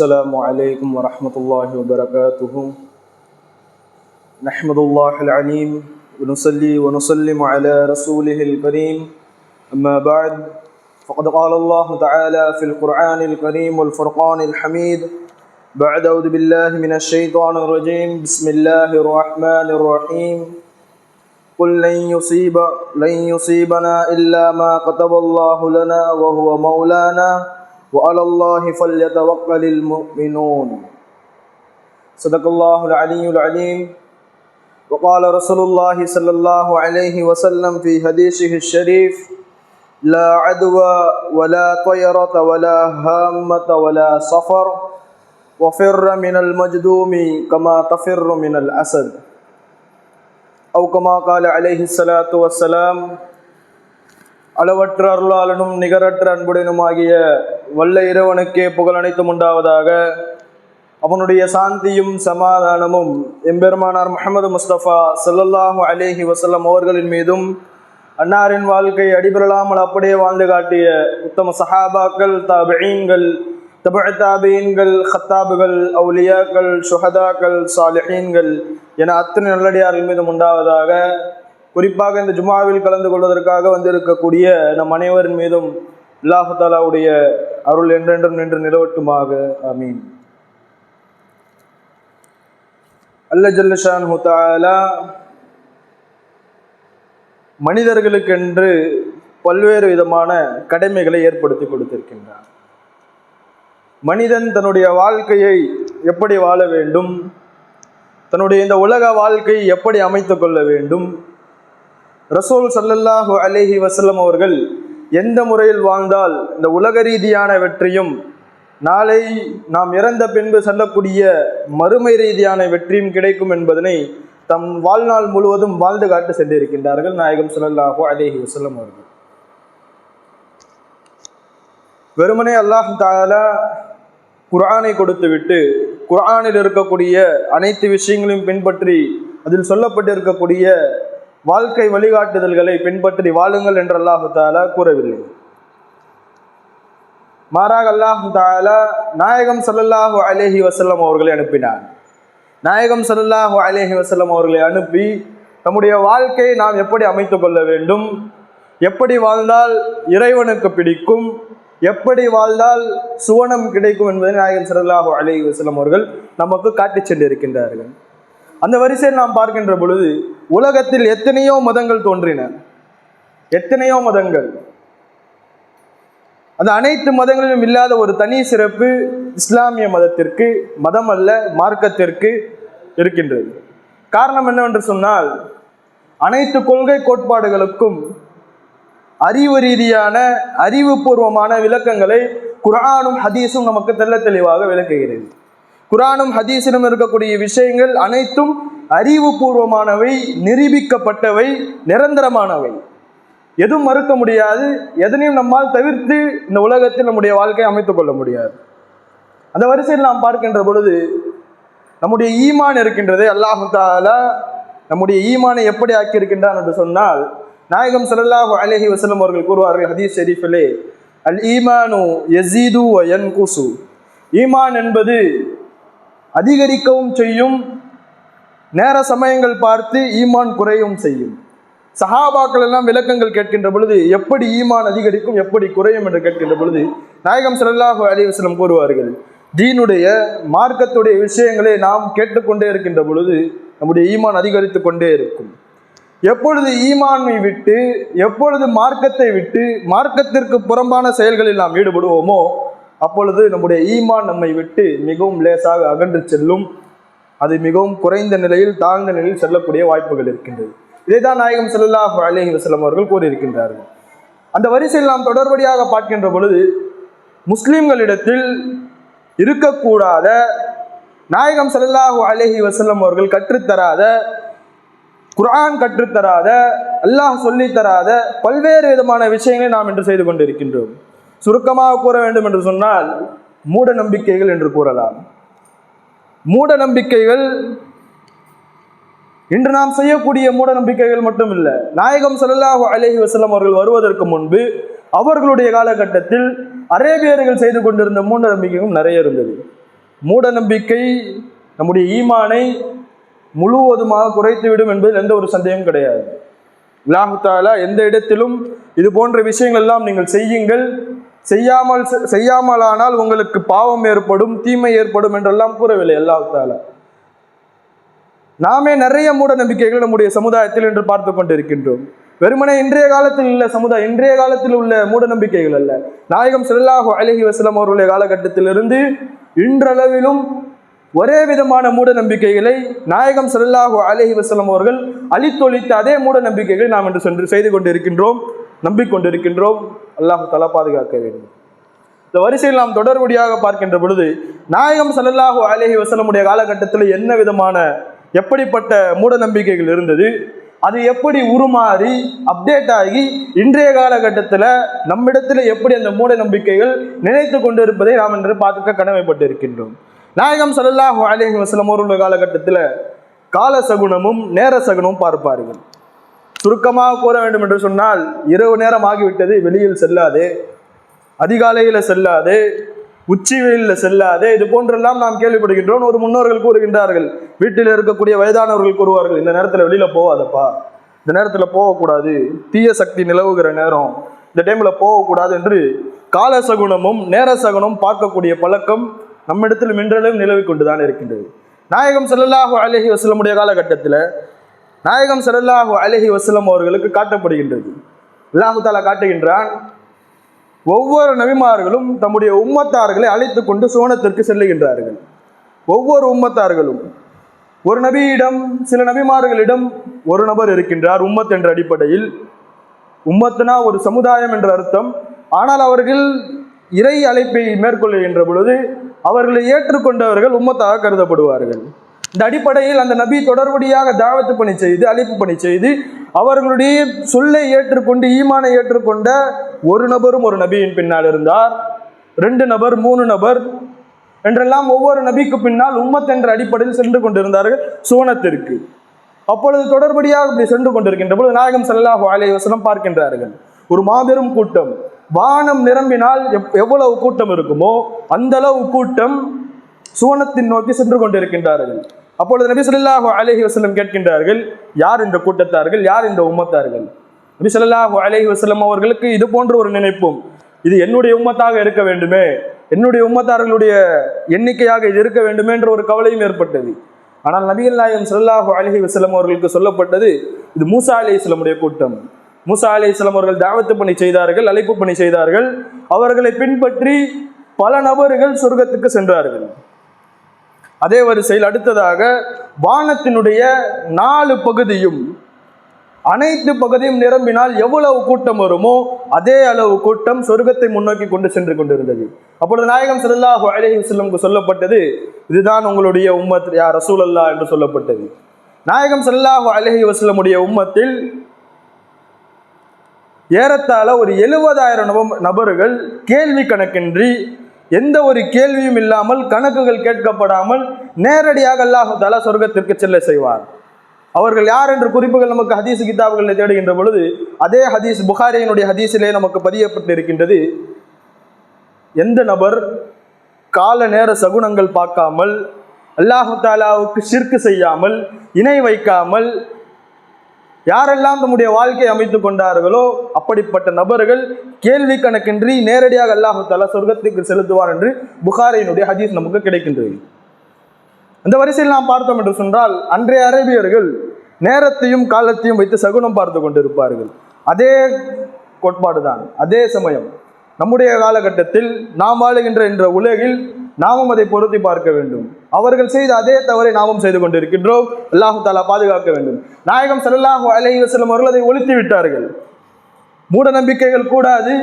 السلام عليكم ورحمة الله وبركاته. نحمد الله العليم ونصلي ونسلم على رسوله الكريم. أما بعد فقد قال الله تعالى في القرآن الكريم والفرقان الحميد بعد أعوذ بالله من الشيطان الرجيم. بسم الله الرحمن الرحيم. قل لن يصيب لن يصيبنا إلا ما كتب الله لنا وهو مولانا. وعلى الله فليتوكل المؤمنون صدق الله العلي العليم وقال رسول الله صلى الله عليه وسلم في حديثه الشريف لا عدوى ولا طيرة ولا هامة ولا صفر وفر من المجدوم كما تفر من الأسد أو كما قال عليه الصلاة والسلام அளவற்ற அருளாளனும் நிகரற்ற அன்புடனுமாகிய வல்ல இறைவனுக்கே புகழ் அனைத்தும் உண்டாவதாக. அவனுடைய சாந்தியும் சமாதானமும் எம்பெருமானார் முகமது முஸ்தபா சல்லல்லாஹு அலேஹி வசல்லம் அவர்களின் மீதும் அன்னாரின் வாழ்க்கை அடிபெறலாமல் அப்படியே வாழ்ந்து காட்டிய உத்தம சஹாபாக்கள் தாபியீன்கள் தப ஹத்தாபுகள் அவுலியாக்கள் சுஹதாக்கள் சாலிஹீன்கள் என அத்தனை நல்லடியார்கள் மீதும் உண்டாவதாக. குறிப்பாக இந்த ஜுமாவில் கலந்து கொள்வதற்காக வந்திருக்கக்கூடிய நம் அனைவரின் மீதும் அல்லாஹு தாலாவுடைய அருள் என்றென்றும் நின்று நிலவட்டுமாக. அமீன் அல்ல ஜல்லஷான் ஹுதாலா மனிதர்களுக்கென்று பல்வேறு விதமான கடமைகளை ஏற்படுத்தி கொடுத்திருக்கின்றார் மனிதன் தன்னுடைய வாழ்க்கையை எப்படி வாழ வேண்டும்? தன்னுடைய இந்த உலக வாழ்க்கை எப்படி அமைத்து கொள்ள வேண்டும்? ரசூல் சல்லல்லாஹு அலேஹி வசல்லம் அவர்கள் எந்த முறையில் வாழ்ந்தால் இந்த உலக ரீதியான வெற்றியும் நாளை நாம் இறந்த பின்பு செல்லக்கூடிய மறுமை ரீதியான வெற்றியும் கிடைக்கும் என்பதனை தம் வாழ்நாள் முழுவதும் வாழ்ந்து காட்டு சென்றிருக்கின்றார்கள் நாயகம் சல்லல்லாஹு அலேஹி வசல்லம் அவர்கள். வெறுமனே அல்லாஹ் தாலா குரானை கொடுத்துவிட்டு குரானில் இருக்கக்கூடிய அனைத்து விஷயங்களையும் பின்பற்றி அதில் சொல்லப்பட்டிருக்கக்கூடிய வாழ்க்கை வழிகாட்டுதல்களை பின்பற்றி வாழுங்கள் என்று அல்லாஹு தாலா கூறவில்லை. மாறாக அல்லாஹு தாலா நாயகம் சல்லல்லாஹு அலேஹி வசல்லம் அவர்களை அனுப்பினார். நாயகம் சல்லல்லாஹு அலேஹி வசல்லம் அவர்களை அனுப்பி நம்முடைய வாழ்க்கையை நாம் எப்படி அமைத்து கொள்ள வேண்டும்? எப்படி வாழ்ந்தால் இறைவனுக்கு பிடிக்கும்? எப்படி வாழ்ந்தால் சுவனம் கிடைக்கும்? என்பதை நாயகம் சல்லாஹூ அலி வசல்லம் அவர்கள் நமக்கு காட்டிச் சென்றிருக்கின்றார்கள். அந்த வரிசையில் நாம் பார்க்கின்ற பொழுது உலகத்தில் எத்தனையோ மதங்கள் தோன்றின. எத்தனையோ மதங்கள். அந்த அனைத்து மதங்களிலும் இல்லாத ஒரு தனி சிறப்பு இஸ்லாமிய மதத்திற்கு மதம் அல்ல மார்க்கத்திற்கு இருக்கின்றது. காரணம் என்னவென்று சொன்னால் அனைத்து கொள்கை கோட்பாடுகளுக்கும் அறிவு ரீதியான அறிவுபூர்வமான விளக்கங்களை குரானும் ஹதீஸும் நமக்கு தெல்ல தெளிவாக விளக்குகிறது. குரானும் ஹதீஸிலும் இருக்கக்கூடிய விஷயங்கள் அனைத்தும் அறிவுபூர்வமானவை நிரூபிக்கப்பட்டவை நிரந்தரமானவை. எதுவும் மறுக்க முடியாது. எதனையும் நம்மால் தவிர்த்து இந்த உலகத்தில் நம்முடைய வாழ்க்கையை அமைத்துக் கொள்ள முடியாது. அந்த வரிசையில் நாம் பார்க்கின்ற பொழுது நம்முடைய ஈமான் இருக்கின்றது அல்லாஹு தாலா நம்முடைய ஈமானை எப்படி ஆக்கியிருக்கின்றான் என்று சொன்னால் நாயகம் சல்லாஹு அலஹி வசலம் அவர்கள் கூறுவார்கள் ஹதீஸ் ஷெரீஃபிலே அல் ஈமானு எசீது என் குசு ஈமான் என்பது அதிகரிக்கவும் செய்யும். நேர சமயங்கள் பார்த்து ஈமான் குறையும் செய்யும். சஹாபாக்கள் எல்லாம் விளக்கங்கள் கேட்கின்ற பொழுது எப்படி ஈமான் அதிகரிக்கும் எப்படி குறையும் என்று கேட்கின்ற பொழுது நாயகம் சல்லாஹூ அலி கூறுவார்கள் தீனுடைய மார்க்கத்துடைய விஷயங்களை நாம் கேட்டுக்கொண்டே இருக்கின்ற பொழுது நம்முடைய ஈமான் அதிகரித்து கொண்டே இருக்கும். எப்பொழுது ஈமானை விட்டு எப்பொழுது மார்க்கத்தை விட்டு மார்க்கத்திற்கு புறம்பான செயல்களில் நாம் ஈடுபடுவோமோ அப்பொழுது நம்முடைய ஈமான் நம்மை விட்டு மிகவும் லேசாக அகன்று செல்லும். அது மிகவும் குறைந்த நிலையில் தாழ்ந்த நிலையில் செல்லக்கூடிய வாய்ப்புகள் இருக்கின்றது. இதைதான் நாயகம் செல்லாஹ் அலேஹி வசலம் அவர்கள் கூறியிருக்கின்றார்கள். அந்த வரிசையில் நாம் தொடர்படியாக பார்க்கின்ற பொழுது முஸ்லிம்களிடத்தில் இருக்கக்கூடாத நாயகம் செல்லாஹு அலேஹி வசல்லம் அவர்கள் கற்றுத்தராத குரான் கற்றுத்தராத அல்லாஹ் சொல்லித்தராத பல்வேறு விதமான விஷயங்களை நாம் இன்று செய்து கொண்டிருக்கின்றோம். சுருக்கமாக கூற வேண்டும் என்று சொன்னால் மூட நம்பிக்கைகள் என்று கூறலாம். மூட நம்பிக்கைகள் இன்று நாம் செய்யக்கூடிய மூட நம்பிக்கைகள் மட்டும் இல்லை நாயகம் சல்லாஹு அலஹி வசலம் அவர்கள் வருவதற்கு முன்பு அவர்களுடைய காலகட்டத்தில் அரேபியர்கள் செய்து கொண்டிருந்த மூட நம்பிக்கைகளும் நிறைய இருந்தது. மூட நம்பிக்கை நம்முடைய ஈமானை முழுவதுமாக குறைத்துவிடும் என்பதில் எந்த ஒரு சந்தேகம் கிடையாது. அல்லாஹு தாலா எந்த இடத்திலும் இது போன்ற விஷயங்கள் எல்லாம் நீங்கள் செய்யுங்கள். செய்யாமல் செய்யாமலானால் உங்களுக்கு பாவம் ஏற்படும் தீமை ஏற்படும் என்றெல்லாம் கூறவில்லை அல்லாஹு நாமே நிறைய மூட நம்பிக்கைகள் நம்முடைய சமுதாயத்தில் என்று பார்த்து கொண்டிருக்கின்றோம். வெறுமனே இன்றைய காலத்தில் உள்ள சமுதாயம் இன்றைய காலத்தில் உள்ள மூட நம்பிக்கைகள் அல்ல. நாயகம் ஸல்லல்லாஹு அழகி வசலம் அவருடைய காலகட்டத்திலிருந்து இன்றளவிலும் ஒரே விதமான மூட நம்பிக்கைகளை நாயகம் ஸல்லல்லாஹு அழகி வசலம் அவர்கள் அழித்தொழித்த அதே மூட நம்பிக்கைகளை நாம் இன்று சென்று செய்து கொண்டிருக்கின்றோம் நம்பிக்கொண்டிருக்கின்றோம். அல்லாஹு தலா பாதுகாக்க வேண்டும். இந்த வரிசையில் நாம் தொடர்படியாக பார்க்கின்ற பொழுது நாயகம் ஸல்லல்லாஹு அலேஹி வசலமுடைய காலகட்டத்தில் என்ன விதமான எப்படிப்பட்ட மூட நம்பிக்கைகள் இருந்தது? அது எப்படி உருமாறி அப்டேட் ஆகி இன்றைய காலகட்டத்தில் நம்மிடத்தில் எப்படி அந்த மூட நம்பிக்கைகள் நினைத்து கொண்டிருப்பதை நாம் இன்று பார்க்க கடமைப்பட்டு இருக்கின்றோம் நாயகம் சல்லாஹூ அலேஹி வசலம் அவர்களுடைய காலகட்டத்தில் கால சகுனமும் நேர சகுனமும் பார்ப்பார்கள். சுருக்கமாக கூற வேண்டும் என்று சொன்னால் இரவு நேரம் ஆகிவிட்டது வெளியில் செல்லாது. அதிகாலையில் செல்லாது உச்சி வெயிலில் செல்லாது. இது போன்றெல்லாம் நாம் கேள்விப்படுகின்றோம். ஒரு முன்னோர்கள் கூறுகின்றார்கள் வீட்டில் இருக்கக்கூடிய வயதானவர்கள் கூறுவார்கள் இந்த நேரத்தில் வெளியில் போகாதப்பா. இந்த நேரத்தில் போகக்கூடாது. தீய சக்தி நிலவுகிற நேரம். இந்த டைமில் போகக்கூடாது என்று கால சகுனமும் நேர சகுனம் பார்க்கக்கூடிய பழக்கம் நம்மிடத்தில் மின்றலும் நிலவி கொண்டுதான் இருக்கின்றது. நாயகம் ஸல்லல்லாஹு அலைஹி வசலமுடைய காலகட்டத்தில் நாயகம் ஸல்லல்லாஹு அலஹி வசலம் அவர்களுக்கு காட்டப்படுகின்றது. அல்லாஹு தாலா காட்டுகின்றான் ஒவ்வொரு நபிமார்களும் தம்முடைய உம்மத்தார்களை அழைத்து கொண்டு சோனத்திற்கு செல்லுகின்றார்கள். ஒவ்வொரு உம்மத்தார்களும் ஒரு நபியிடம் சில நபிமார்களிடம் ஒரு நபர் இருக்கின்றார் உம்மத் என்ற அடிப்படையில். உம்மத்துனா ஒரு சமுதாயம் என்ற அர்த்தம். ஆனால் அவர்கள் இறை அழைப்பை மேற்கொள்ளுகின்ற பொழுது அவர்களை ஏற்றுக்கொண்டவர்கள் உம்மத்தாக கருதப்படுவார்கள். இந்த அடிப்படையில் அந்த நபி தொடர்படியாக தாவத்து பணி செய்து அழைப்பு பணி செய்து அவர்களுடைய சொல்லை ஏற்றுக்கொண்டு ஈமானை ஏற்றுக்கொண்ட ஒரு நபரும் ஒரு நபியின் பின்னால் இருந்தார். ரெண்டு நபர் மூணு நபர் என்றெல்லாம் ஒவ்வொரு நபிக்கு பின்னால் உம்மத் என்ற அடிப்படையில் சென்று கொண்டிருந்தார்கள் சுவனத்திற்கு அப்பொழுது தொடர்படியாக இப்படி சென்று கொண்டிருக்கின்ற பொழுது நாயகம் சல்லாஹு அலைஹி வசனம் பார்க்கின்றார்கள். ஒரு மாபெரும் கூட்டம். வானம் நிரம்பினால் எவ்- எவ்வளவு கூட்டம் இருக்குமோ அந்த அளவு கூட்டம் சுவனத்தின் நோக்கி சென்று கொண்டிருக்கின்றார்கள். அப்பொழுது நபி சொல்லாஹு அலஹி வசலம் கேட்கின்றார்கள் யார் இந்த கூட்டத்தார்கள்? யார் இந்த உம்மத்தார்கள்? நபி சொல்லாஹு அலஹி வசலம் அவர்களுக்கு இது போன்ற ஒரு நினைப்பும் இது என்னுடைய உம்மத்தாக இருக்க வேண்டுமே என்னுடைய உம்மத்தார்களுடைய எண்ணிக்கையாக இது இருக்க வேண்டுமே என்ற ஒரு கவலையும் ஏற்பட்டது. ஆனால் நபிகள் நாயகம் சொல்லாஹு அலைஹி வசலம் அவர்களுக்கு சொல்லப்பட்டது இது மூசா அலைஹிஸ்ஸலாமுடைய கூட்டம். மூசா அலைஹிஸ்ஸலாம் அவர்கள் தாவத்து பணி செய்தார்கள் அழைப்பு பணி செய்தார்கள். அவர்களை பின்பற்றி பல நபர்கள் சொர்க்கத்துக்கு சென்றார்கள். அதே வரிசையில் அடுத்ததாக வானத்தினுடைய நாலு பகுதியும் அனைத்து பகுதியும் நிரம்பினால் எவ்வளவு கூட்டம் வருமோ அதே அளவு கூட்டம் சொர்க்கத்தை முன்னோக்கி கொண்டு சென்று கொண்டிருந்தது. அப்பொழுது நாயகம் ஸல்லல்லாஹு அலைஹி வஸல்லமுக்கு சொல்லப்பட்டது இதுதான் உங்களுடைய உம்மத் யா ரசூலல்லா என்று சொல்லப்பட்டது. நாயகம் ஸல்லல்லாஹு அலஹி வஸல்லமுடைய உம்மத்தில் ஏறத்தாழ ஒரு எழுபதாயிரம் நபர்கள் கேள்வி கணக்கின்றி எந்த ஒரு கேள்வியும் இல்லாமல் கணக்குகள் கேட்கப்படாமல் நேரடியாக அல்லாஹு தாலா சொர்க்கத்திற்கு செல்ல செய்வார். அவர்கள் யார் என்ற குறிப்புகள் நமக்கு ஹதீஸ் கிதாபுகளில் தேடுகின்ற பொழுது அதே ஹதீஸ் புகாரியினுடைய ஹதீஸிலே நமக்கு பதியப்பட்டு இருக்கின்றது எந்த நபர் கால நேர சகுனங்கள் பார்க்காமல் அல்லாஹு தாலாவுக்கு சிற்கு செய்யாமல் இணை வைக்காமல் யாரெல்லாம் தம்முடைய வாழ்க்கையை அமைத்து கொண்டார்களோ அப்படிப்பட்ட நபர்கள் கேள்வி கணக்கின்றி நேரடியாக அல்லாஹு தாலா சொர்க்கத்துக்கு செலுத்துவார் என்று புகாரினுடைய ஹதீஸ் நமக்கு கிடைக்கின்றது. அந்த வரிசையில் நாம் பார்த்தோம் என்று சொன்னால் அன்றைய அரேபியர்கள் நேரத்தையும் காலத்தையும் வைத்து சகுனம் பார்த்து கொண்டிருப்பார்கள். அதே கோட்பாடு தான் அதே சமயம். நம்முடைய காலகட்டத்தில் நாம் வாழுகின்ற என்ற உலகில் நாமும் அதை பொருத்தி பார்க்க வேண்டும். அவர்கள் செய்த அதே தவறை நாமும் செய்து கொண்டிருக்கின்றோம். அல்லாஹு தாலா பாதுகாக்க வேண்டும். நாயகம் ஸல்லல்லாஹு அலைஹி வசலம் அவர்கள் அதை ஒழித்து விட்டார்கள். மூட நம்பிக்கைகள் கூடாது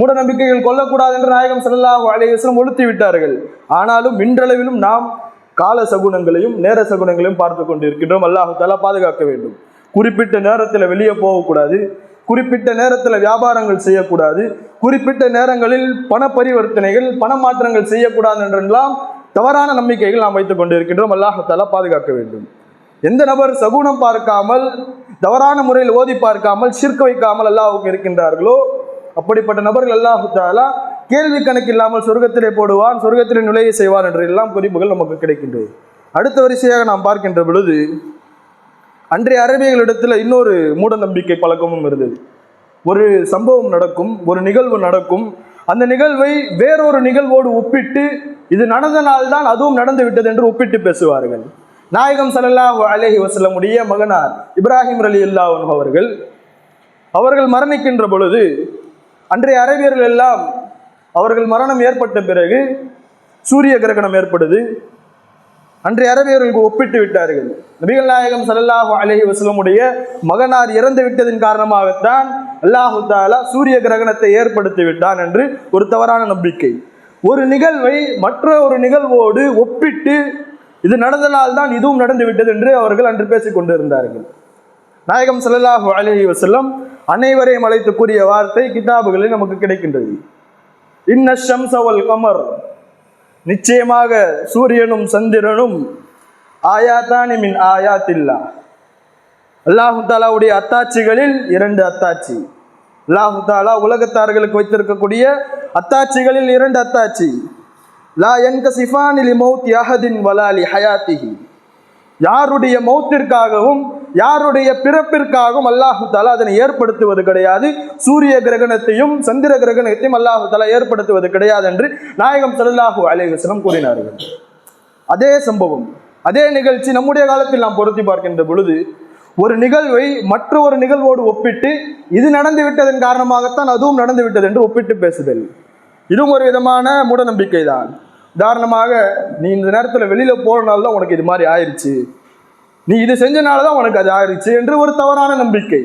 மூட நம்பிக்கைகள் கொல்லக்கூடாது என்று நாயகம் ஸல்லல்லாஹு அலைஹி வசலம் ஒழித்து விட்டார்கள். ஆனாலும் இன்றளவிலும் நாம் கால சகுனங்களையும் நேர சகுனங்களையும் பார்த்து கொண்டிருக்கின்றோம். அல்லாஹு தாலா பாதுகாக்க வேண்டும். குறிப்பிட்ட நேரத்தில் வெளியே போகக்கூடாது. குறிப்பிட்ட நேரத்தில் வியாபாரங்கள் செய்யக்கூடாது. குறிப்பிட்ட நேரங்களில் பண பரிவர்த்தனைகள் பண மாற்றங்கள் செய்யக்கூடாது என்றெல்லாம் தவறான நம்பிக்கைகள் நாம் வைத்துக் கொண்டிருக்கின்றோம். அல்லாஹத்தால பாதுகாக்க வேண்டும். எந்த நபர் சகுனம் பார்க்காமல் தவறான முறையில் ஓதி பார்க்காமல் சிற்க வைக்காமல் அல்லாஹுக்கு இருக்கின்றார்களோ அப்படிப்பட்ட நபர்கள் அல்லாஹு தாலா கேள்வி கணக்கு இல்லாமல் சொர்க்கத்திலே போடுவான் சொர்க்கத்திலே நுழைய செய்வான் என்று எல்லாம் குறிப்புகள் நமக்கு கிடைக்கின்றது. அடுத்த வரிசையாக நாம் பார்க்கின்ற பொழுது அன்றைய அரபியர்களிடத்தில் இன்னொரு மூட நம்பிக்கை பழக்கமும் இருந்தது. ஒரு சம்பவம் நடக்கும் ஒரு நிகழ்வு நடக்கும். அந்த நிகழ்வை வேறொரு நிகழ்வோடு ஒப்பிட்டு இது நடந்த நாள்தான் அதுவும் நடந்து விட்டது என்று ஒப்பிட்டு பேசுவார்கள். நாயகம் ஸல்லல்லாஹு அலஹி வசலமுடைய மகனார் இப்ராஹிம் அலி அல்லா அவர்கள் அவர்கள் மரணிக்கின்ற பொழுது அன்றைய அரபியர்கள் எல்லாம் அவர்கள் மரணம் ஏற்பட்ட பிறகு சூரிய கிரகணம் ஏற்படுது. அன்றைய அரபியர்களுக்கு ஒப்பிட்டு விட்டார்கள். நபிகள் நாயகம் சல்லாஹு அலஹி வசலமுடைய மகனார் இறந்து விட்டதின் காரணமாகத்தான் அல்லாஹு தாலா சூரிய கிரகணத்தை ஏற்படுத்தி விட்டான் என்று ஒரு தவறான நம்பிக்கை. ஒரு நிகழ்வை மற்ற ஒரு நிகழ்வோடு ஒப்பிட்டு இது நடந்தனால் தான் இதுவும் நடந்து விட்டது என்று அவர்கள் அன்று பேசிக் கொண்டிருந்தார்கள். நாயகம் சல்லாஹு அலஹி வசல்லம் அனைவரையும் அழைத்து கூறிய வார்த்தை கிதாபுகளில் நமக்கு கிடைக்கின்றது. இன்ன ஷம்ஸ கமர் நிச்சயமாக சூரியனும் சந்திரனும் ஆயாத்தானி மின் ஆயாத்தில்லா. அல்லாஹு தாலாவுடைய அத்தாட்சிகளில் இரண்டு அத்தாட்சி. அல்லாஹு தாலா உலகத்தார்களுக்கு வைத்திருக்கக்கூடிய அத்தாட்சிகளில் இரண்டு அத்தாட்சி. லா என்க சிஃபானிலி மௌத் யஹதின் வலாலி ஹயாத்திஹி. யாருடைய மௌத்திற்காகவும் யாருடைய பிறப்பிற்காகவும் அல்லாஹு தாலா அதனை ஏற்படுத்துவது கிடையாது. சூரிய கிரகணத்தையும் சந்திர கிரகணத்தையும் அல்லாஹு தாலா ஏற்படுத்துவது கிடையாது என்று நாயகம் ஸல்லல்லாஹு அலைஹி கூறினார்கள். அதே சம்பவம் அதே நிகழ்ச்சி நம்முடைய காலத்தில் நாம் பொருத்தி பார்க்கின்ற பொழுது ஒரு நிகழ்வை மற்ற ஒரு நிகழ்வோடு ஒப்பிட்டு இது நடந்து விட்டதன் காரணமாகத்தான் அதுவும் நடந்து விட்டது என்று ஒப்பிட்டு பேசுதல். இதுவும் ஒரு விதமான மூடநம்பிக்கை தான் உதாரணமாக நீ இந்த நேரத்தில் வெளியில் போகிறனால தான் உனக்கு இது மாதிரி ஆயிடுச்சு நீ இது செஞ்சனால தான் உனக்கு அது ஆயிடுச்சு என்று ஒரு தவறான நம்பிக்கை.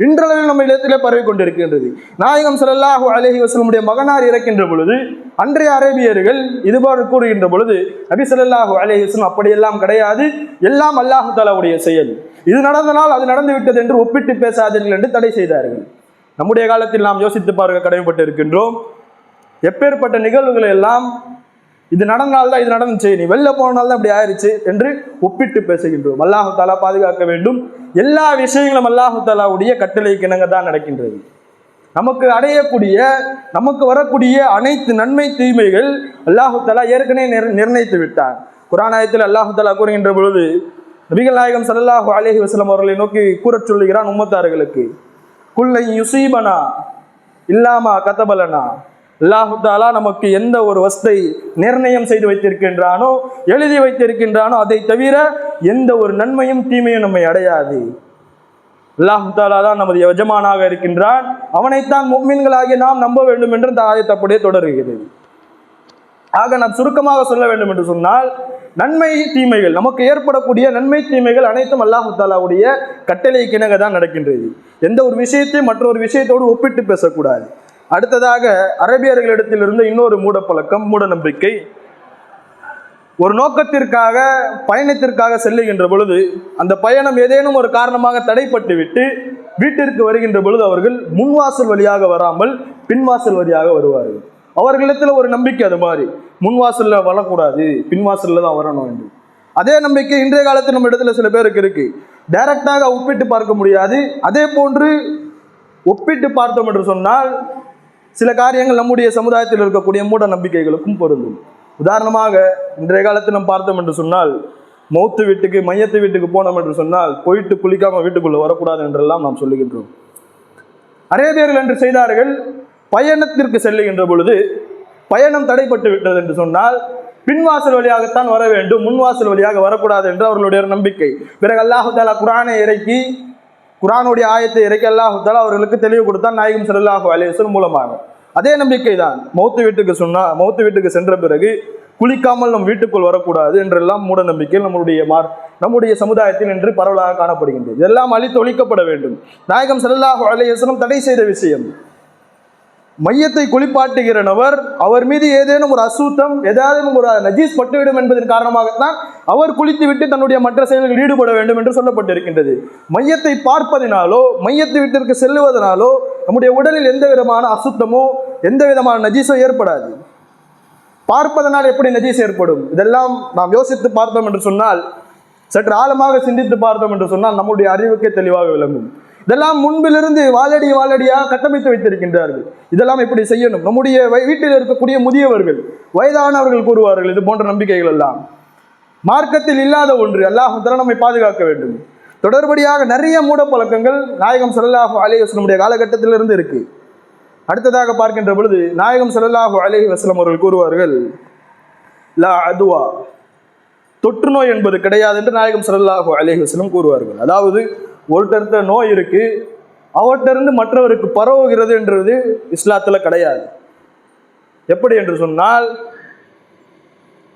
இன்றளவில் நம்ம இடத்திலே பரவி கொண்டிருக்கின்றது. நாயகம் ஸல்லல்லாஹு அலஹி வசலமுடைய மகனார் இறக்கின்ற பொழுது அன்றைய அரேபியர்கள் இதுபோல் கூறுகின்ற பொழுது நபி ஸல்லல்லாஹு அலஹி வசலம் அப்படியெல்லாம் கிடையாது. எல்லாம் அல்லாஹு தாலாவுடைய செயல். இது நடந்தனால் அது நடந்து விட்டது என்று ஒப்பிட்டு பேசாதீர்கள் என்று தடை செய்தார்கள். நம்முடைய காலத்தில் நாம் யோசித்து பார்க்க கடமைப்பட்டு இருக்கின்றோம் எப்பேற்பட்ட நிகழ்வுகளை எல்லாம் இது நடந்தால் தான் இது நடந்துச்சு. நீ வெளில போனால் தான் இப்படி ஆயிடுச்சு என்று ஒப்பிட்டு பேசுகின்றோம். அல்லாஹு தாலா பாதுகாக்க வேண்டும். எல்லா விஷயங்களும் அல்லாஹு தாலாவுடைய கட்டளைக்கு இணங்க தான் நடக்கின்றது. நமக்கு அடையக்கூடிய நமக்கு வரக்கூடிய அனைத்து நன்மை தீமைகள் அல்லாஹு தாலா ஏற்கனவே நிர் நிர்ணயித்து விட்டார் குரானாயத்தில் அல்லாஹு தாலா கூறுகின்ற பொழுது நபிகள் நாயகம் சல்லாஹு அலேஹி வஸ்லம் அவர்களை நோக்கி கூறச் சொல்லுகிறான் உம்மத்தார்களுக்கு. குல்லை யுசீபனா இல்லாமா கதபலனா? அல்லாஹுத்தாலா நமக்கு எந்த ஒரு வஸ்தை நிர்ணயம் செய்து வைத்திருக்கின்றானோ எழுதி வைத்திருக்கின்றானோ அதை தவிர எந்த ஒரு நன்மையும் தீமையும் நம்மை அடையாது. அல்லாஹுத்தாலா தான் நமது எஜமானாக இருக்கின்றான். அவனைத்தான் முக்மீன்களாகிய நாம் நம்ப வேண்டும் என்று இந்த ஆயத்தை அப்படியே தொடர்கிறது. ஆக நாம் சுருக்கமாக சொல்ல வேண்டும் என்று சொன்னால் நன்மை தீமைகள் நமக்கு ஏற்படக்கூடிய நன்மை தீமைகள் அனைத்தும் அல்லாஹு தாலாவுடைய கட்டளை கிணங்க தான் நடக்கின்றது. எந்த ஒரு விஷயத்தையும் மற்றொரு விஷயத்தோடு ஒப்பிட்டு பேசக்கூடாது. அடுத்ததாக அரபியர்களிடத்தில் இருந்த இன்னொரு மூடப்பழக்கம் மூட நம்பிக்கை ஒரு நோக்கத்திற்காக பயணத்திற்காக செல்லுகின்ற பொழுது அந்த பயணம் ஏதேனும் ஒரு காரணமாக தடைப்பட்டு விட்டு வீட்டிற்கு வருகின்ற பொழுது அவர்கள் முன்வாசல் வழியாக வராமல் பின்வாசல் வழியாக வருவார்கள். அவர்களிடத்தில் ஒரு நம்பிக்கை அது மாதிரி முன்வாசலில் வரக்கூடாது பின்வாசலில் தான் வரணும் என்று. அதே நம்பிக்கை இன்றைய காலத்தில் நம்ம இடத்துல சில பேருக்கு இருக்கு. டைரக்டாக ஒப்பிட்டு பார்க்க முடியாது. அதே போன்று ஒப்பிட்டு பார்த்தோம் என்று சொன்னால் சில காரியங்கள் நம்முடைய சமுதாயத்தில் இருக்கக்கூடிய மூட நம்பிக்கைகளுக்கும் பொருந்தும். உதாரணமாக இன்றைய காலத்தில் நாம் பார்த்தோம் என்று சொன்னால் மௌத்து வீட்டுக்கு மையத்து வீட்டுக்கு போனோம் என்று சொன்னால் போயிட்டு குளிக்காம வீட்டுக்குள்ளே வரக்கூடாது என்றெல்லாம் நாம் சொல்லுகின்றோம். அரேபியர்கள் என்று செய்தார்கள் பயணத்திற்கு செல்லுகின்ற பொழுது பயணம் தடைப்பட்டு விட்டது என்று சொன்னால் பின்வாசல் வழியாகத்தான் வர வேண்டும் முன்வாசல் வழியாக வரக்கூடாது என்று அவர்களுடைய நம்பிக்கை. பிறகு அல்லாஹு தாலா குரானை இறக்கி குரானுடைய ஆயத்தை இறக்கி அல்லாஹு அவர்களுக்கு தெளிவு கொடுத்தான் நாயகம் ஸல்லல்லாஹு அலேசன் மூலமாக. அதே நம்பிக்கை தான் மௌத்து வீட்டுக்கு சொன்னா மௌத்து வீட்டுக்கு சென்ற பிறகு குளிக்காமல் நம் வீட்டுக்குள் வரக்கூடாது என்றெல்லாம் மூட நம்பிக்கை நம்முடைய மார் நம்முடைய சமுதாயத்தில் என்று பரவலாக காணப்படுகின்றது. இதெல்லாம் அழித்து ஒழிக்கப்பட வேண்டும். நாயகம் செல்லாஹு அலைஹி தடை செய்த விஷயம். மையத்தை குளிப்பாட்டுகிற நபர் அவர் மீது ஏதேனும் ஒரு அசுத்தம் ஏதாவது ஒரு நஜீஸ் பட்டுவிடும் என்பதன் காரணமாகத்தான் அவர் குளித்துவிட்டு தன்னுடைய மற்ற செயல்களில் ஈடுபட வேண்டும் என்று சொல்லப்பட்டிருக்கின்றது. மையத்தை பார்ப்பதினாலோ மையத்தை வீட்டிற்கு செல்லுவதனாலோ நம்முடைய உடலில் எந்த விதமான அசுத்தமோ எந்த விதமான நஜீஸோ ஏற்படாது. பார்ப்பதனால் எப்படி நஜீஸ் ஏற்படும்? இதெல்லாம் நாம் யோசித்து பார்த்தோம் என்று சொன்னால் சற்று ஆழமாக சிந்தித்து பார்த்தோம் என்று சொன்னால் நம்முடைய அறிவுக்கே தெளிவாக விளங்கும். இதெல்லாம் முன்பிலிருந்து வாழடி வாழடியாக கட்டமைத்து வைத்திருக்கின்றார்கள். இதெல்லாம் எப்படி செய்யணும்? நம்முடைய வீட்டில் இருக்கக்கூடிய முதியவர்கள் வயதானவர்கள் கூறுவார்கள் இது போன்ற நம்பிக்கைகள் எல்லாம். மார்க்கத்தில் இல்லாத ஒன்று அல்லாஹ் நம்மை பாதுகாக்க வேண்டும். தொடர்படியாக நிறைய மூட பழக்கங்கள் நாயகம் ஸல்லல்லாஹு அலிஹஸ்லமுடைய காலகட்டத்திலிருந்து இருக்கு. அடுத்ததாக பார்க்கின்ற பொழுது நாயகம் ஸல்லல்லாஹு அலிஹி வஸ்லம் அவர்கள் கூறுவார்கள் லா அதுவா. தொற்று நோய் என்பது கிடையாது என்று நாயகம் ஸல்லல்லாஹு அலைஹி கூறுவார்கள். அதாவது ஒருத்தருத்த நோய் இருக்குது அவற்றிருந்து மற்றவருக்கு பரவுகிறது என்றது இஸ்லாத்தில் கிடையாது. எப்படி என்று சொன்னால்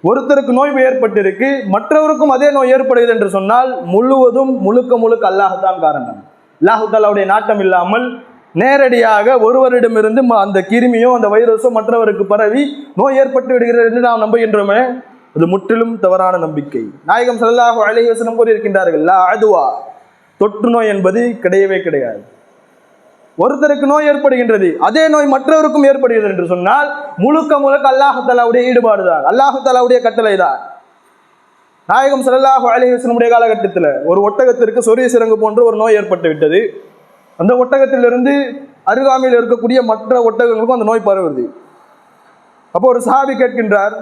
ஒருத்தருக்கு நோய் ஏற்பட்டிருக்கு மற்றவருக்கும் அதே நோய் ஏற்படுகிறது என்று சொன்னால் முழுவதும் முழுக்க முழுக்க அல்லாஹுதான் காரணம். அல்லாஹுதாலாவுடைய நாட்டம் இல்லாமல் நேரடியாக ஒருவரிடமிருந்து ம- அந்த கிருமியோ அந்த வைரஸோ மற்றவருக்கு பரவி நோய் ஏற்பட்டு விடுகிறது என்று நாம் நம்புகின்றோமே அது முற்றிலும் தவறான நம்பிக்கை. நாயகம் சல்லாஹு அலைஹி வசனம் கூறியிருக்கின்றார்கள் அதுவா தொற்று நோய் என்பது கிடையவே கிடையாது. ஒருத்தருக்கு நோய் ஏற்படுகின்றது அதே நோய் மற்றவருக்கும் ஏற்படுகிறது என்று சொன்னால் முழுக்க முழுக்க அல்லாஹத்தலாவுடைய ஈடுபாடு தான். அல்லாஹத்தலாவுடைய கட்டளை தான். நாயகம் ஸல்லல்லாஹு அலிஹசனுடைய காலகட்டத்தில் ஒரு ஒட்டகத்திற்கு சொரிய சிறங்கு போன்ற ஒரு நோய் ஏற்பட்டு விட்டது. அந்த ஒட்டகத்திலிருந்து அருகாமையில் இருக்கக்கூடிய மற்ற ஒட்டகங்களுக்கும் அந்த நோய் பரவுது. அப்போ ஒரு சாபி கேட்கின்றார்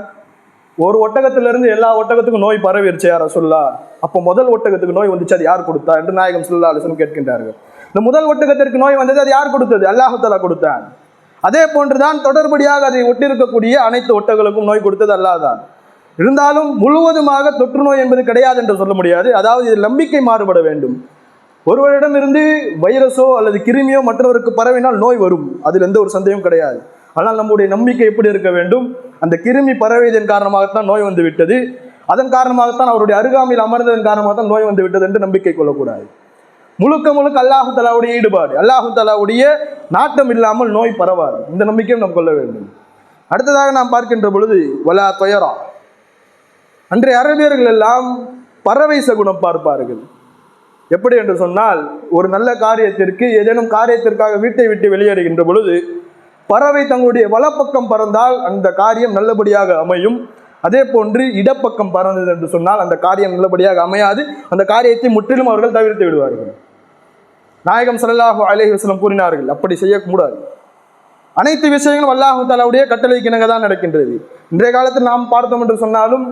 ஒரு ஒட்டகத்திலிருந்து எல்லா ஒட்டகத்துக்கும் நோய் பரவிடுச்சு யார சொல்லா அப்போ முதல் ஒட்டகத்துக்கு நோய் வந்துச்சு அது யார் கொடுத்தா? என்று நாயகம் சொல்லா அலிசன் கேட்கின்றார்கள். இந்த முதல் ஒட்டகத்திற்கு நோய் வந்தது அது யார் கொடுத்தது? அல்லாஹு கொடுத்தான். அதே போன்றுதான் தொடர்படியாக அதை ஒட்டிருக்கக்கூடிய அனைத்து ஒட்டகளுக்கும் நோய் கொடுத்தது அல்லாஹ் தான். இருந்தாலும் முழுவதுமாக தொற்று நோய் என்பது கிடையாது என்று சொல்ல முடியாது. அதாவது இது நம்பிக்கை மாறுபட வேண்டும். ஒருவரிடம் இருந்து வைரஸோ அல்லது கிருமியோ மற்றவருக்கு பரவினால் நோய் வரும். அதில் எந்த ஒரு சந்தேகம் கிடையாது. ஆனால் நம்முடைய நம்பிக்கை எப்படி இருக்க வேண்டும்? அந்த கிருமி பரவியதன் காரணமாகத்தான் நோய் வந்து விட்டது. அதன் காரணமாகத்தான் அவருடைய அருகாமையில் அமர்ந்ததன் காரணமாகத்தான் நோய் வந்து விட்டது என்று நம்பிக்கை கொள்ளக்கூடாது. முழுக்க முழுக்க அல்லாஹு தலாவுடைய ஈடுபாடு அல்லாஹு தலாவுடைய நாட்டம் இல்லாமல் நோய் பரவாது. இந்த நம்பிக்கையும் நாம் கொள்ள வேண்டும். அடுத்ததாக நாம் பார்க்கின்ற பொழுது வலா துயரா. அன்றைய அரபியர்கள் எல்லாம் பறவை சகுனம் பார்ப்பார்கள். எப்படி என்று சொன்னால் ஒரு நல்ல காரியத்திற்கு ஏதேனும் காரியத்திற்காக வீட்டை விட்டு வெளியேறுகின்ற பொழுது பறவை தங்களுடைய வலப்பக்கம் பறந்தால் அந்த காரியம் நல்லபடியாக அமையும். அதே போன்று இடப்பக்கம் பறந்தது என்று சொன்னால் அந்த காரியம் நல்லபடியாக அமையாது. அந்த காரியத்தை முற்றிலும் அவர்கள் தவிர்த்து விடுவார்கள். நாயகம் ஸல்லல்லாஹு அலைஹி வஸல்லம் கூறினார்கள் அப்படி செய்யக்கூடாது. அனைத்து விஷயங்களும் அல்லாஹு தாலாவுடைய கட்டளைக்கு இணங்க தான் நடக்கின்றது. இன்றைய காலத்தில் நாம் பார்த்தோம் என்று சொன்னாலும்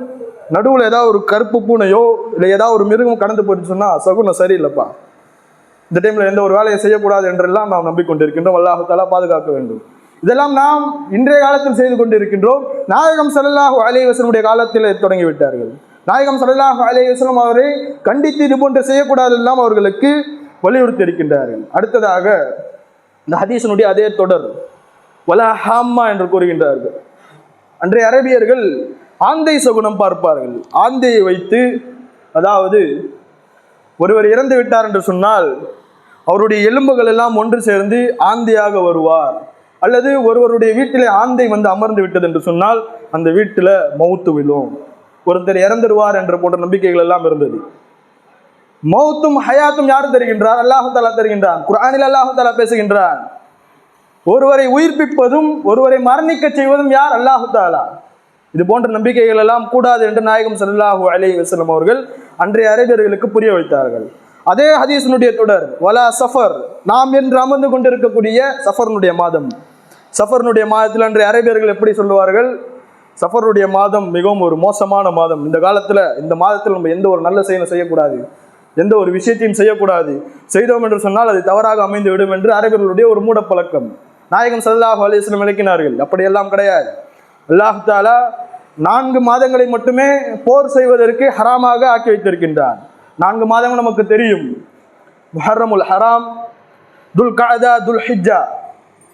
நடுவில் ஏதாவது ஒரு கருப்பு பூனையோ இல்லை ஏதாவது ஒரு மிருகம் கடந்து போயிட்டு சொன்னால் சகுனம் சரியில்லைப்பா. இந்த டைமில் எந்த ஒரு வேலையை செய்யக்கூடாது என்றெல்லாம் நாம் நம்பிக்கொண்டிருக்கின்றோம். அல்லாஹு தாலா பாதுகாக்க வேண்டும். இதெல்லாம் நாம் இன்றைய காலத்தில் செய்து கொண்டிருக்கின்றோம். நாயகம் சல்லாஹு அலைவசனுடைய காலத்தில் தொடங்கிவிட்டார்கள். நாயகம் சல்லாஹு அலைவசனம் அவரை கண்டித்து இது போன்று செய்யக்கூடாது எல்லாம் அவர்களுக்கு வலியுறுத்தி இருக்கின்றார்கள். அடுத்ததாக இந்த ஹதீசனுடைய அதே தொடர் வலா ஹாம்மா என்று கூறுகின்றார்கள். அன்றைய அரபியர்கள் ஆந்தை சகுனம் பார்ப்பார்கள். ஆந்தையை வைத்து அதாவது ஒருவர் இறந்து விட்டார் என்று சொன்னால் அவருடைய எலும்புகள் எல்லாம் ஒன்று சேர்ந்து ஆந்தையாக வருவார். அல்லது ஒருவருடைய வீட்டிலே ஆந்தை வந்து அமர்ந்து விட்டது என்று சொன்னால் அந்த வீட்டில் மௌத்து விழும். ஒருத்தர் இறந்துடுவார் என்ற போன்ற நம்பிக்கைகள் எல்லாம் இருந்தது. மௌத்தும் ஹயாத்தும் யார் தருகின்றார்? அல்லாஹு தாலா தருகின்றான். குரானில் அல்லாஹு தாலா பேசுகின்றான். ஒருவரை உயிர்ப்பிப்பதும் ஒருவரை மரணிக்க செய்வதும் யார்? அல்லாஹு தாலா இது போன்ற நம்பிக்கைகள் எல்லாம் கூடாது என்று நாயகம் சல்லாஹூ அலி வசலம் அவர்கள் அன்றைய அரபியர்களுக்கு புரிய வைத்தார்கள். அதே ஹதீஸினுடைய தொடர் வலா சஃபர். நாம் என்று அமர்ந்து கொண்டிருக்கக்கூடிய சஃபர்னுடைய மாதம். சஃபர்னுடைய மாதத்தில் அன்று அரேபியர்கள் எப்படி சொல்லுவார்கள்? சஃபருடைய மாதம் மிகவும் ஒரு மோசமான மாதம். இந்த காலத்தில் இந்த மாதத்தில் நம்ம எந்த ஒரு நல்ல செயலும் செய்யக்கூடாது. எந்த ஒரு விஷயத்தையும் செய்யக்கூடாது. செய்தோம் என்று சொன்னால் அது தவறாக அமைந்து விடும் என்று அரேபியர்களுடைய ஒரு மூடப்பழக்கம். நாயகம் சல்லாஹ் அலிஸ்லம் விளக்கினார்கள். அப்படியெல்லாம் கிடையாது. அல்லாஹாலா நான்கு மாதங்களை மட்டுமே போர் செய்வதற்கு ஹராமாக ஆக்கி வைத்திருக்கின்றார் நான்கு மாதங்கள் நமக்கு தெரியும். முஹர்ரமுல் ஹராம் துல் காதா துல் ஹிஜா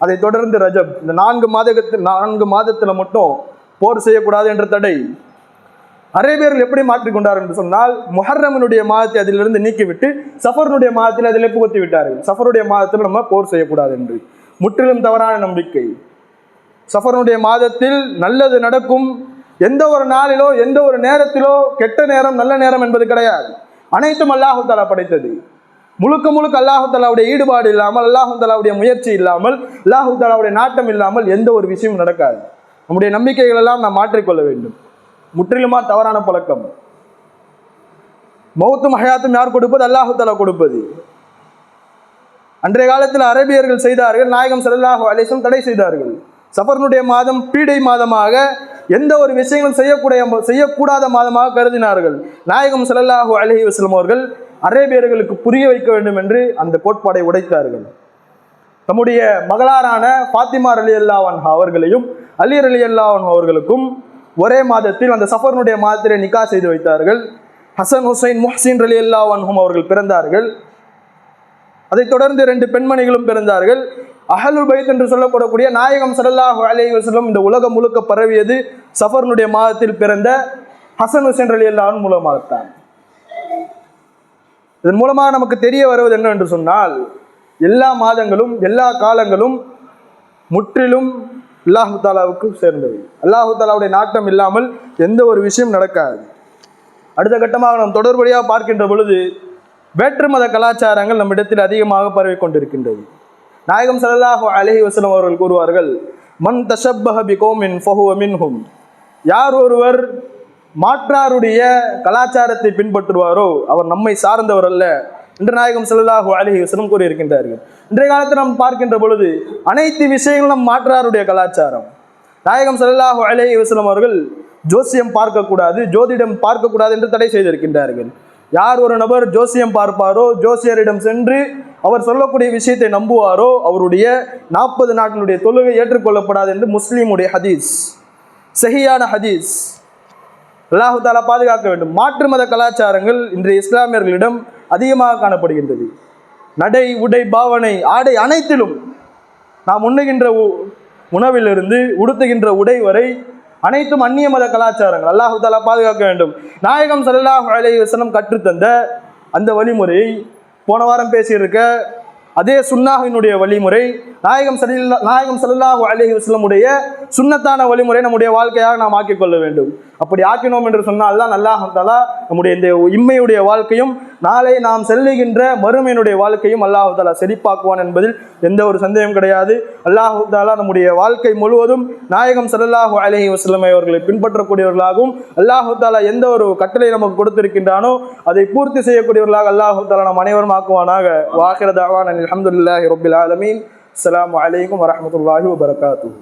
அதை தொடர்ந்து ரஜப் இந்த நான்கு மாதத்தில் நான்கு மாதத்தில் மட்டும் போர் செய்யக்கூடாது என்ற தடை அரேபியர்கள் எப்படி மாற்றிக்கொண்டார் என்று சொன்னால் முஹர்ரமனுடைய மாதத்தை அதிலிருந்து நீக்கிவிட்டு சஃபருடைய மாதத்தில் அதில் புகுத்தி விட்டார்கள். சஃபருடைய மாதத்தில் நம்ம போர் செய்யக்கூடாது என்று. முற்றிலும் தவறான நம்பிக்கை. சஃபருடைய மாதத்தில் நல்லது நடக்கும். எந்த ஒரு நாளிலோ எந்த ஒரு நேரத்திலோ கெட்ட நேரம் நல்ல நேரம் என்பது கிடையாது. அனைத்தும் அல்லாஹு தாலா படைத்தது. முழுக்க முழுக்க அல்லாஹுத்தாலாவுடைய ஈடுபாடு இல்லாமல் அல்லாஹுத்தாலாவுடைய முயற்சி இல்லாமல் அல்லாஹுத்தாலாவுடைய நாட்டம் இல்லாமல் எந்த ஒரு விஷயமும் நடக்காது. நம்முடைய நம்பிக்கைகள் எல்லாம் நாம் மாற்றிக்கொள்ள வேண்டும். முற்றிலுமா தவறான பழக்கம். மௌத்தும் ஹயாத்தும் யார் கொடுப்பது? அல்லாஹு தாலா கொடுப்பது. அன்றைய காலத்தில் அரபியர்கள் செய்தார்கள் நாயகம் ஸல்லல்லாஹு அலைஹி தடை செய்தார்கள். சஃபர்னுடைய மாதம் பீடை மாதமாக எந்த ஒரு விஷயங்களும் செய்யக்கூடிய செய்யக்கூடாத மாதமாக கருதினார்கள். நாயகம் ஸல்லல்லாஹு அலஹி வஸ்லம் அவர்கள் அரேபியர்களுக்கு புரிய வைக்க வேண்டும் என்று அந்த கோட்பாடை உடைத்தார்கள். தம்முடைய மகளாரான ஃபாத்திமா அலி அல்லாவன் அவர்களையும் அலி அலி அல்லாவன் அவர்களுக்கும் ஒரே மாதத்தில் அந்த சஃபர்னுடைய மாதத்திலே நிக்கா செய்து வைத்தார்கள். ஹசன் ஹுசைன் முஹசின் அலி அல்லாவன்ஹும் அவர்கள் பிறந்தார்கள். அதைத் தொடர்ந்து ரெண்டு பெண்மணிகளும் பிறந்தார்கள். அஹலுல் பைத் என்று சொல்லப்படக்கூடிய நாயகம் ஸல்லல்லாஹு அலைஹி வஸல்லம் இந்த உலகம் முழுக்க பரவியது சஃபர்னுடைய மாதத்தில் பிறந்த ஹசன் ஹுசைன் அலி அல்லாவின் மூலமாகத்தான். இதன் மூலமாக நமக்கு தெரிய வருவது என்னவென்று சொன்னால் எல்லா மாதங்களும் எல்லா காலங்களும் முற்றிலும் அல்லாஹு தாலாவுக்கு சேர்ந்தவை. அல்லாஹு தாலாவுடைய நாட்டம் இல்லாமல் எந்த ஒரு விஷயம் நடக்காது. அடுத்த கட்டமாக நாம் தொடர்படியாக பார்க்கின்ற பொழுது வேற்று மத கலாச்சாரங்கள் நம்மிடத்தில் அதிகமாக பரவி கொண்டிருக்கின்றது. நாயகம் சல்லாஹு அலஹி வசலம் அவர்கள் கூறுவார்கள் மன் தஷப்பஹபி கோமின் ஃபஹுவ மின்ஹும். யார் ஒருவர் மாற்றாருடைய கலாச்சாரத்தை பின்பற்றுவாரோ அவர் நம்மை சார்ந்தவர் அல்ல என்று நாயகம் ஸல்லல்லாஹு அலைஹி வஸல்லம் கூறியிருக்கின்றார்கள். இன்றைய காலத்தில் நாம் பார்க்கின்ற பொழுது அனைத்து விஷயங்களும் நம் மாற்றாருடைய கலாச்சாரம். நாயகம் ஸல்லல்லாஹு அலைஹி வஸல்லம் அவர்கள் ஜோசியம் பார்க்கக்கூடாது ஜோதிடம் பார்க்கக்கூடாது என்று தடை செய்திருக்கின்றார்கள். யார் ஒரு நபர் ஜோசியம் பார்ப்பாரோ ஜோசியரிடம் சென்று அவர் சொல்லக்கூடிய விஷயத்தை நம்புவாரோ அவருடைய நாற்பது நாட்களுடைய தொழுகை ஏற்றுக்கொள்ளப்படாது என்று முஸ்லீமுடைய ஹதீஸ் சஹியான ஹதீஸ் அல்லாஹு தாலா பாதுகாக்க வேண்டும். மாற்று மத கலாச்சாரங்கள் இன்றைய இஸ்லாமியர்களிடம் அதிகமாக காணப்படுகின்றது. நடை உடை பாவனை ஆடை அனைத்திலும் நாம் உண்ணுகின்ற உ- உணவிலிருந்து உடுத்துகின்ற உடை வரை அனைத்தும் அந்நிய மத கலாச்சாரங்கள். அல்லாஹு தாலா பாதுகாக்க வேண்டும். நாயகம் சல்லாஹ் அலைஹி வசனம் கற்றுத்தந்த அந்த வழிமுறை போன வாரம் பேசியிருக்க அதே சுன்னாஹினுடைய வழிமுறை நாயகம் சலில்லா நாயகம் சல்லாஹூ அலைஹி வஸ்லமுடைய சுண்ணத்தான வழிமுறை நம்முடைய வாழ்க்கையாக நாம் ஆக்கிக்கொள்ள வேண்டும். அப்படி ஆக்கினோம் என்று சொன்னால் தான் அல்லாஹ் தாலா நம்முடைய இந்த இம்மையுடைய வாழ்க்கையும் நாளை நாம் செல்லுகின்ற மறுமையினுடைய வாழ்க்கையும் அல்லாஹு தாலா செழிப்பாக்குவான் என்பதில் எந்த ஒரு சந்தேகம் கிடையாது. அல்லாஹு தாலா நம்முடைய வாழ்க்கை முழுவதும் நாயகம் சல்லாஹு அலஹி வஸல்லம் அவர்களை பின்பற்றக்கூடியவர்களாகவும் அல்லாஹு தாலா எந்த ஒரு கட்டளை நமக்கு கொடுத்திருக்கின்றானோ அதை பூர்த்தி செய்யக்கூடியவர்களாக அல்லாஹு தாலா நம் அனைவரும் ஆக்குவானாக. வாகிரதாவான் அலமதுல்லாஹி அல்ஹம்துலில்லாஹி ஆலமீன். அஸ்ஸலாமு வலைக்கம் வரமத்துல வபரகாத்துஹு.